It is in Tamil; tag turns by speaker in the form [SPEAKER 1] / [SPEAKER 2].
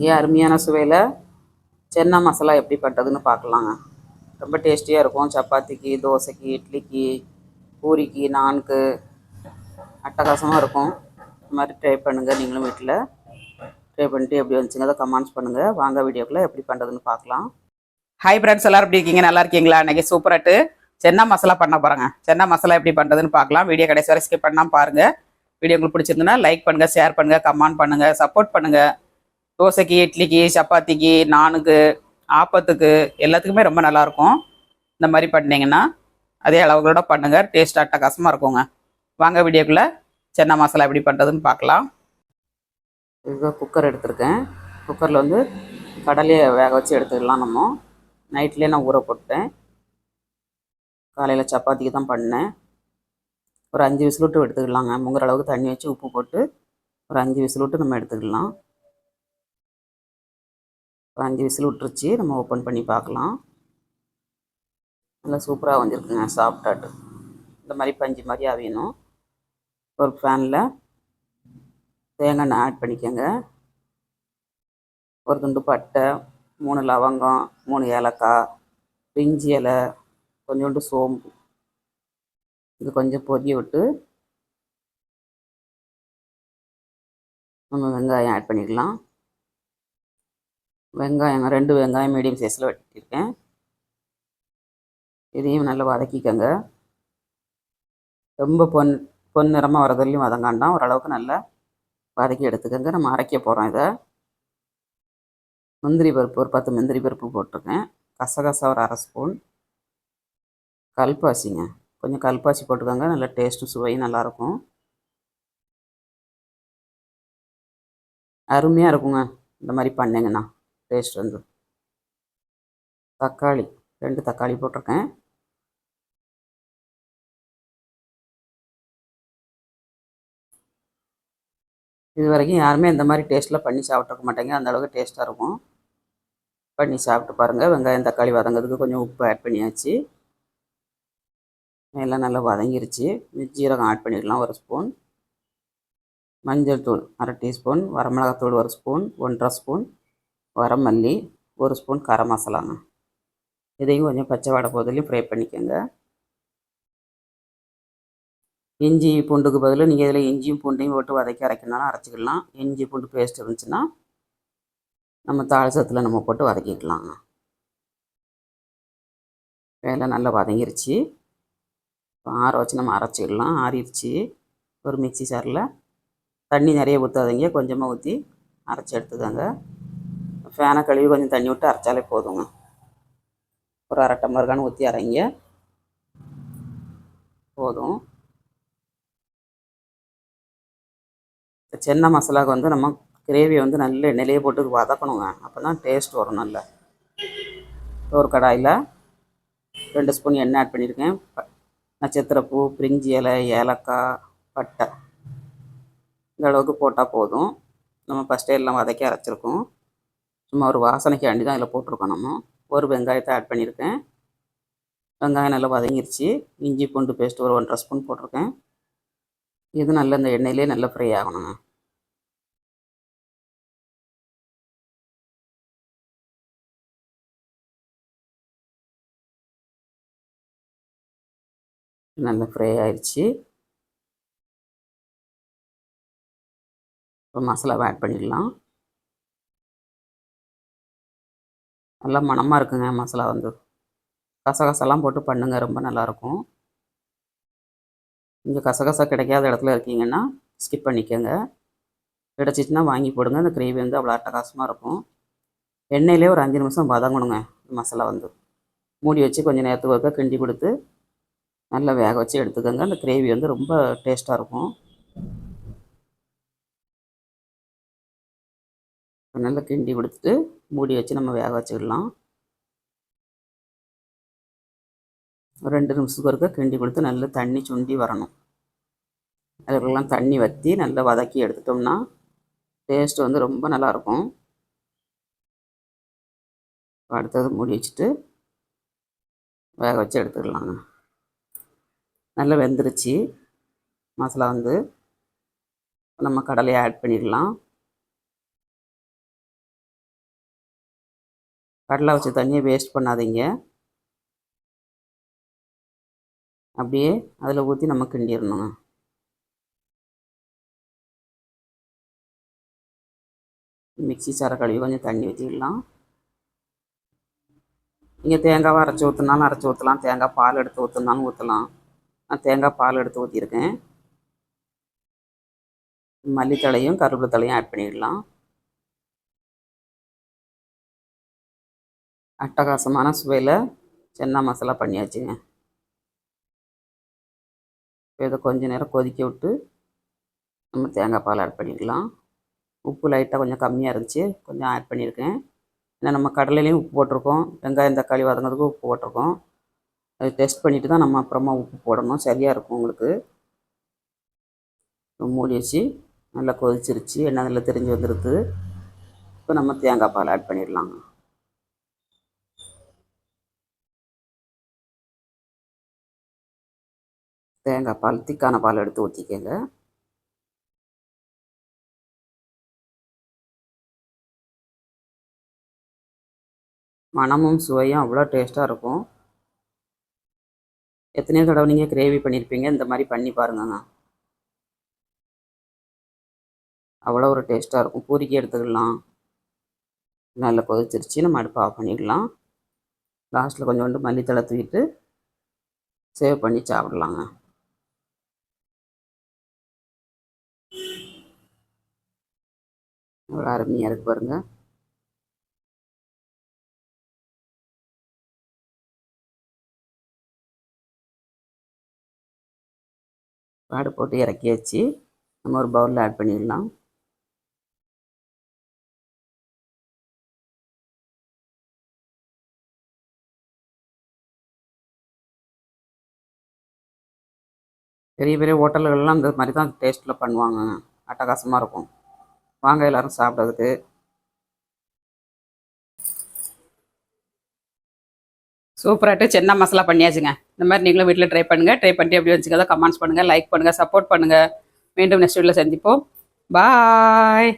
[SPEAKER 1] இங்கே அருமையான சுவையில் சென்னா மசாலா எப்படி பண்ணுறதுன்னு பார்க்கலாங்க ரொம்ப டேஸ்டியாக இருக்கும் சப்பாத்திக்கு தோசைக்கு இட்லிக்கு பூரிக்கு நான்கு அட்டகாசமாக இருக்கும் இந்த மாதிரி ட்ரை பண்ணுங்கள் நீங்களும் வீட்டில் ட்ரை பண்ணிட்டு எப்படி வந்துச்சுங்க அதை கமெண்ட்ஸ் பண்ணுங்கள் வாங்க வீடியோக்குள்ளே எப்படி பண்ணுறதுன்னு பார்க்கலாம் ஹை ஃப்ரெண்ட்ஸ் எல்லோரும் எப்படி இருக்கீங்க நல்லா இருக்கீங்களா அன்றைக்கி சூப்பராட்டு சென்னா மசாலா பண்ண போகிறாங்க சென்னா மசாலா எப்படி பண்ணுறதுன்னு பார்க்கலாம் வீடியோ கடைசி வரை ஸ்கிப் பண்ணால் பாருங்கள் வீடியோ உங்களுக்கு பிடிச்சிருந்துன்னா லைக் பண்ணுங்கள் ஷேர் பண்ணுங்கள் கமெண்ட் பண்ணுங்கள் சப்போர்ட் பண்ணுங்கள் தோசைக்கு இட்லிக்கு சப்பாத்திக்கு நானுக்கு ஆப்பத்துக்கு எல்லாத்துக்குமே ரொம்ப நல்லாயிருக்கும் இந்த மாதிரி பண்ணிங்கன்னா அதே அளவுகளோட பண்ணுங்கள் டேஸ்ட் அட்டகாசமாக இருக்குங்க வாங்க வீடியோக்குள்ளே சென்னா மசாலா எப்படி பண்ணுறதுன்னு பார்க்கலாம் இதுதான் குக்கர் எடுத்திருக்கேன் குக்கரில் வந்து கடலையை வேக வச்சு எடுத்துக்கலாம் நம்ம நைட்லேயே நான் ஊற போட்டேன் காலையில் சப்பாத்திக்கு தான் பண்ணேன் ஒரு அஞ்சு விசில் விட்டு எடுத்துக்கலாங்க முங்குற அளவுக்கு தண்ணி வச்சு உப்பு போட்டு ஒரு அஞ்சு விசில் விட்டு நம்ம எடுத்துக்கலாம் அஞ்சு விசில் விட்டுருச்சு நம்ம ஓப்பன் பண்ணி பார்க்கலாம் நல்லா சூப்பராக வந்துருக்குங்க சாஃப்டாட்டு இந்த மாதிரி பஞ்சு மாதிரி அவியணும் ஒரு ஃபேனில் தேங்காய் எண்ணெய் ஆட் பண்ணிக்கோங்க ஒரு துண்டு பட்டை மூணு லவங்கம் மூணு ஏலக்காய் பிஞ்சி இலை கொஞ்சோண்டு சோம்பு இது கொஞ்சம் பொரிய விட்டு நம்ம வெங்காயம் ஆட் பண்ணிக்கலாம் வெங்காயம் ரெண்டு வெங்காயம் மீடியம் சைஸில் வெட்டிருக்கேன் இதையும் நல்லா வதக்கிக்கோங்க ரொம்ப பொன் பொன் நிறமாக வரதுலையும் வதங்காண்டாம் ஓரளவுக்கு நல்லா வதக்கி எடுத்துக்கோங்க நம்ம அரைக்க போகிறோம் இதை முந்திரி பருப்பு ஒரு பத்து முந்திரி பருப்பு போட்டிருக்கேன் கசகசா ஒரு அரை ஸ்பூன் கல்பாசிங்க கொஞ்சம் கல்பாசி போட்டுக்கோங்க நல்லா டேஸ்ட்டு சுவையும் நல்லாயிருக்கும் அருமையாக இருக்குங்க இந்த மாதிரி பண்ணுங்கண்ணா டேஸ்ட் வந்துடும் தக்காளி ரெண்டு தக்காளி போட்டிருக்கேன் இது வரைக்கும் யாருமே இந்த மாதிரி டேஸ்ட்டில் பண்ணி சாப்பிட்ருக்க மாட்டேங்க அந்தளவுக்கு டேஸ்ட்டாக இருக்கும் பண்ணி சாப்பிட்டு பாருங்கள் வெங்காயம் தக்காளி வதங்கிறதுக்கு கொஞ்சம் உப்பு ஆட் பண்ணியாச்சு எல்லாம் நல்லா வதங்கிருச்சு ஜீரகம் ஆட் பண்ணிடலாம் ஒரு ஸ்பூன் மஞ்சள் தூள் அரை டீஸ்பூன் வரமிளகாத்தூள் ஒரு ஸ்பூன் ஒன்றரை ஸ்பூன் வரமல்லி ஒரு ஸ்பூன் கரம் மசாலாங்க இதையும் கொஞ்சம் பச்சை வாடை போதிலையும் ஃப்ரை பண்ணிக்கோங்க இஞ்சி பூண்டுக்கு பதில் நீங்கள் இதில் இஞ்சியும் பூண்டையும் போட்டு வதக்கி அரைக்கணும்னாலும் அரைச்சிக்கலாம் இஞ்சி பூண்டு பேஸ்ட் இருந்துச்சுன்னா நம்ம தாழ்சத்தில் நம்ம போட்டு வதக்கிக்கலாங்க வேலை நல்லா வதங்கிருச்சு ஆற வச்சு நம்ம அரைச்சிக்கலாம் ஆறிடுச்சு ஒரு மிக்சி சாரில் தண்ணி நிறைய ஊற்றாதீங்க கொஞ்சமாக ஊற்றி அரைச்சி எடுத்துக்கோங்க ஃபேனை கழுவி கொஞ்சம் தண்ணி விட்டு அரைச்சாலே போதுங்க ஒரு அரை டம்ளர்கான ஊற்றி அரைங்க போதும் சென்னை மசாலாவுக்கு வந்து நம்ம கிரேவியை வந்து நல்ல எண்ணெயிலேயே போட்டு வதக்கணுங்க அப்போ தான் டேஸ்ட் வரும் நல்லா ஒரு கடாயில் ரெண்டு ஸ்பூன் எண்ணெய் ஆட் பண்ணியிருக்கேன் நட்சத்திரப்பூ பிரிஞ்சி இலை ஏலக்காய் பட்டை இந்த அளவுக்கு போட்டால் போதும் நம்ம ஃபஸ்ட்டே எல்லாம் வதக்கி அரைச்சிருக்கோம் சும்மா ஒரு வாசனைக்கு ஆண்டி தான் இதில் போட்டிருக்கோம் நம்ம ஒரு வெங்காயத்தை ஆட் பண்ணியிருக்கேன் வெங்காயம் நல்லா வதங்கிருச்சு இஞ்சி பூண்டு பேஸ்ட் ஒரு ஒன்றரை ஸ்பூன் போட்டிருக்கேன் இது நல்லா இந்த எண்ணெயிலே நல்லா ஃப்ரை ஆகணுங்க நல்லா ஃப்ரை ஆயிடுச்சு இப்போ மசாலாவை ஆட் பண்ணிடலாம் நல்லா மனமாக இருக்குங்க மசாலா வந்து கசகசெல்லாம் போட்டு பண்ணுங்க ரொம்ப நல்லாயிருக்கும் இங்கே கசகசா கிடைக்காத இடத்துல இருக்கீங்கன்னா ஸ்கிப் பண்ணிக்கோங்க கிடச்சிச்சின்னா வாங்கி போடுங்க இந்த கிரேவி வந்து அவ்வளோ அட்டகாசமாக இருக்கும் எண்ணெயிலே ஒரு அஞ்சு நிமிஷம் வதங்கணுங்க மசாலா வந்து மூடி வச்சு கொஞ்சம் நேரத்துக்கு ஒருக்க கிண்டி கொடுத்து நல்லா வேக வச்சு எடுத்துக்கோங்க அந்த கிரேவி வந்து ரொம்ப டேஸ்ட்டாக இருக்கும் நல்லா கிண்டி கொடுத்துட்டு மூடி வச்சு நம்ம வேக வச்சுக்கலாம் ஒரு ரெண்டு நிமிஷத்துக்கு ஒருக்க கிண்டி கொடுத்து நல்லா தண்ணி சுண்டி வரணும் அதுக்கெல்லாம் தண்ணி வற்றி நல்லா வதக்கி எடுத்துட்டோம்னா டேஸ்ட் வந்து ரொம்ப நல்லாயிருக்கும் அடுத்தது மூடி வச்சுட்டு வேக வச்சு எடுத்துக்கலாங்க நல்லா வெந்துருச்சு மசாலா வந்து நம்ம கடலையை ஆட் பண்ணிடலாம் கடலை வச்ச தண்ணியை வேஸ்ட் பண்ணாதீங்க அப்படியே அதில் ஊற்றி நம்ம கிண்டிடணுங்க மிக்சி சார கழுவி கொஞ்சம் தண்ணி ஊற்றிடலாம் நீங்கள் தேங்காவை அரைச்சி ஊற்றுனாலும் அரைச்சி ஊற்றலாம் தேங்காய் பால் எடுத்து ஊற்றுனாலும் ஊற்றலாம் நான் தேங்காய் பால் எடுத்து ஊற்றிருக்கேன் மல்லித்தலையும் தலையும் ஆட் பண்ணிடலாம் அட்டகாசமான சுவையில் சென்னா மசாலா பண்ணியாச்சுங்க இதை கொஞ்சம் நேரம் கொதிக்க விட்டு நம்ம தேங்காய் பால் ஆட் பண்ணிக்கலாம் உப்பு லைட்டாக கொஞ்சம் கம்மியாக இருந்துச்சு கொஞ்சம் ஆட் பண்ணியிருக்கேன் ஏன்னா நம்ம கடலையிலையும் உப்பு போட்டிருக்கோம் வெங்காயம் தக்காளி வதங்கிறதுக்கும் உப்பு போட்டிருக்கோம் அது டெஸ்ட் பண்ணிவிட்டு தான் நம்ம அப்புறமா உப்பு போடணும் சரியாக இருக்கும் உங்களுக்கு மூடி வச்சு நல்லா கொதிச்சிருச்சு என்ன நல்லா தெரிஞ்சு வந்துடுது இப்போ நம்ம தேங்காய் பால் ஆட் பண்ணிடலாங்க தேங்காய் பால் திக்கான பால் எடுத்து ஊற்றிக்கங்க மனமும் சுவையும் அவ்வளோ டேஸ்ட்டாக இருக்கும் எத்தனையோ தடவை நீங்கள் கிரேவி பண்ணியிருப்பீங்க இந்த மாதிரி பண்ணி பாருங்கங்க அவ்வளோ ஒரு டேஸ்ட்டாக இருக்கும் பூரிக்கி எடுத்துக்கலாம் நல்லா கொதிச்சிருச்சு நம்ம அடுப்பு ஆஃப் பண்ணிக்கலாம் லாஸ்ட்டில் கொஞ்சோண்டு மல்லித்தலை தூக்கிட்டு சேவ் பண்ணி சாப்பிடலாங்க நல்லா அருமையாக இருக்குது பாருங்கள் பாடு போட்டு இறக்கி வச்சு நம்ம ஒரு பவுலில் ஆட் பண்ணிடலாம் பெரிய பெரிய ஹோட்டல்கள்லாம் இந்த மாதிரி தான் டேஸ்ட்டில் பண்ணுவாங்க அட்டகாசமாக இருக்கும் வாங்க எல்லாரும் சாப்பிட்றதுக்கு சூப்பராகிட்டு சின்ன மசாலா பண்ணியாச்சுங்க இந்த மாதிரி நீங்களும் வீட்டில் ட்ரை பண்ணுங்கள் ட்ரை பண்ணிட்டு எப்படி வச்சுக்கதான் கமெண்ட்ஸ் பண்ணுங்கள் லைக் பண்ணுங்கள் சப்போர்ட் பண்ணுங்கள் மீண்டும் நெக்ஸ்ட் வீட்டில் சந்திப்போம் பாய்